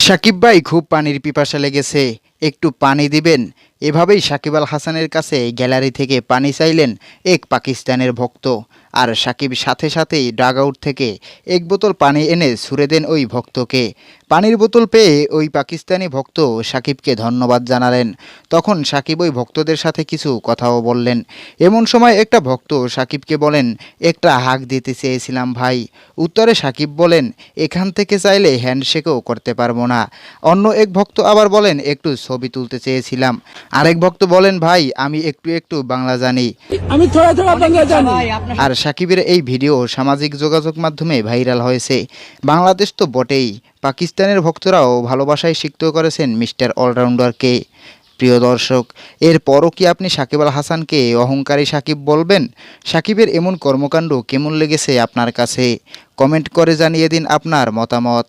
সাকিব ভাই খুব পানির পিপাসা লেগেছে। একটু পানি দিবেন এভাবেই সাকিব আল হাসানের কাছে গ্যালারি থেকে পানি চাইলেন এক পাকিস্তানের ভক্ত। আর সাকিব সাথে সাথেই ডাগ আউট থেকে এক বোতল পানি এনে ছুড়ে দেন ওই ভক্তকে। পানির বোতল পেয়ে ওই পাকিস্তানি ভক্ত সাকিবকে ধন্যবাদ জানালেন। তখন সাকিব ওই ভক্তদের সাথে কিছু কথাও বললেন। এমন সময় একটা ভক্ত সাকিবকে বলেন, একটা হাক দিতে চেয়েছিলাম ভাই। উত্তরে সাকিব বলেন, এখান থেকে চাইলে হ্যান্ডশেকও করতে পারব না। অন্য এক ভক্ত আবার বলেন, একটু ছবি তুলতে চেয়েছিলাম। আরেক ভক্ত বলেন ভাই আমি একটু একটু বাংলা জানি। আমি থোড়া থোড়া বাংলা জানি। আর সাকিবের এই ভিডিও সামাজিক যোগাযোগ মাধ্যমে ভাইরাল হয়েছে। বাংলাদেশ তো বটেই। পাকিস্তানের ভক্তরাও ভালোবাসায় সিক্ত করেছেন মিস্টার অলরাউন্ডারকে। প্রিয় দর্শক এরপরও কি আপনি সাকিব আল হাসানকে অহংকারী সাকিব বলবেন? সাকিবের এমন কর্মকাণ্ড কেমন লেগেছে আপনার কাছে? কমেন্ট করে জানিয়ে দিন আপনার মতামত।